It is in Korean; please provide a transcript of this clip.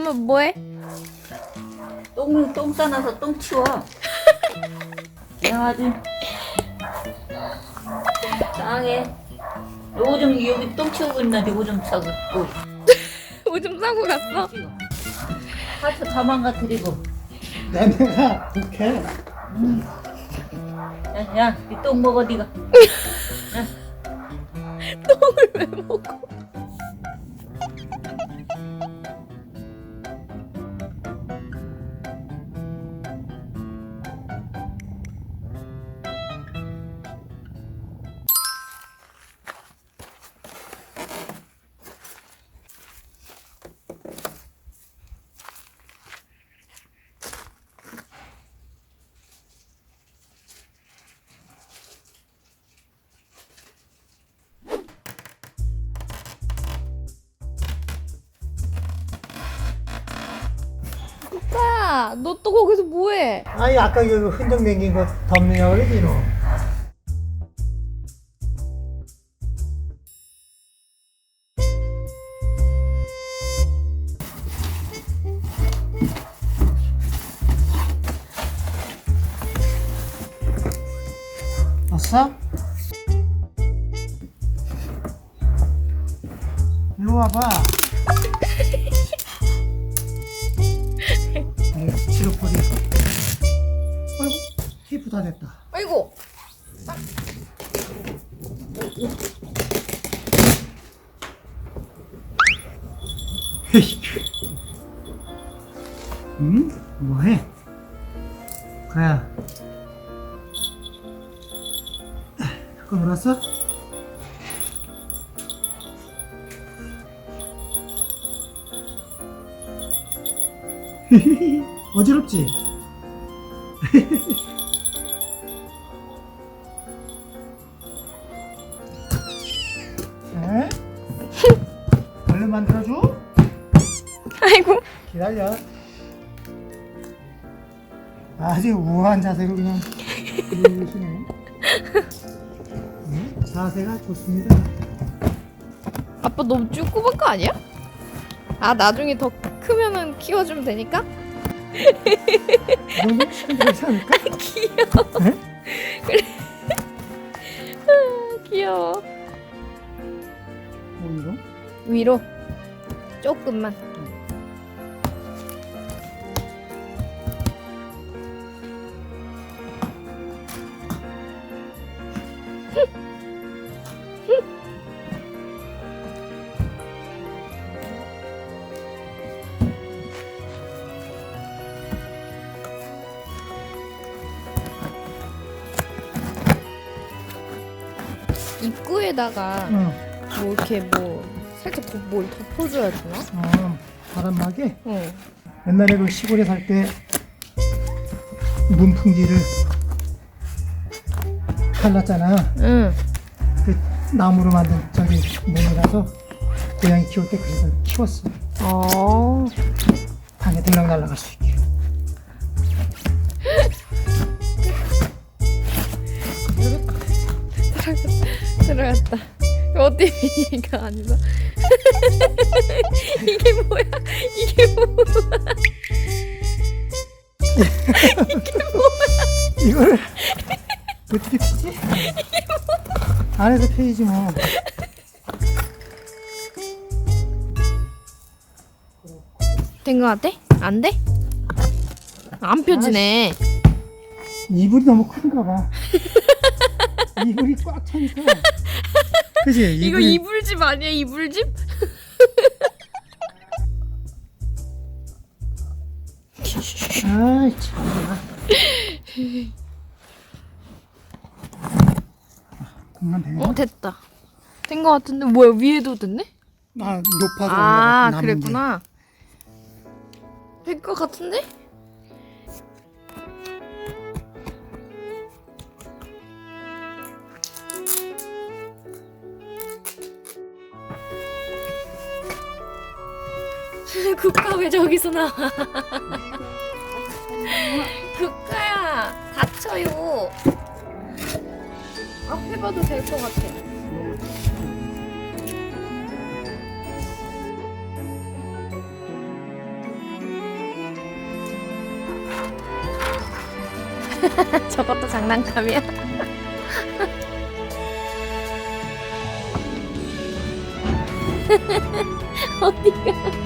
엄마 뭐해? 똥, 똥 싸놔서 똥 치워. 짱해. 요거 좀, 여기 똥 치우고 있는데 좀 싸고. 또. 오줌 싸고 갔어? 하트 자만가 드리고. 내내가 독해. 야, 야, 이 똥 먹어, 니가. 똥을 왜 먹어? 오빠, 너또 거기서 뭐해? 아니 아까 그 흔적 남긴 거 덮느냐 그러지 너. 왔어? 일로 와봐. 테이프 다 됐다. 아이고. 헤이. 응? 뭐해? 가야. 그거 놀았어? 어지럽지? 얼른 만들어줘? 아이고. 기다려. 아주 우아한 자세로 그냥 이러시네. 네, 자세가 좋습니다. 아빠 너무 쭈꾸만 거 아니야? 아 나중에 더 크면은 키워주면 되니까? 이 정도 시면 되지 않을까? 귀여워. 네? 아, 귀여워. 뭐 이거? 위로 조금만. 입구에다가 응. 뭐 이렇게 뭐 살짝 덮- 뭘 덮어줘야 되나? 어, 바람막이 어. 옛날에 그 시골에 살 때 문풍지를 갈랐잖아. 응. 그 나무로 만든 저기 문이라서 고양이 키울 때 그래서 키웠어. 어. 방에 들락 날라갈 수 있게. 들어갔다. 어디 미니가 아니라. 이게 뭐야? 이게 뭐야? 이걸 어떻게 피지? 안에서 페이지 뭐. 된 거 같아? 안 돼? 안 펴지네. 이불이 너무 큰가 봐. 이불이 꽉 차니까. 그지? 이거 이불집 아니야? 이불집? 공간 되겠네. 어 됐다. 된 거 같은데 뭐야 위에도 됐네? 아 높아서 아 올라가. 그랬구나. 된거 같은데? 국가 왜 저기서 나와? 국가야 닥쳐요. 앞에 봐도 될 것 같아. 저것도 장난감이야. 어디가?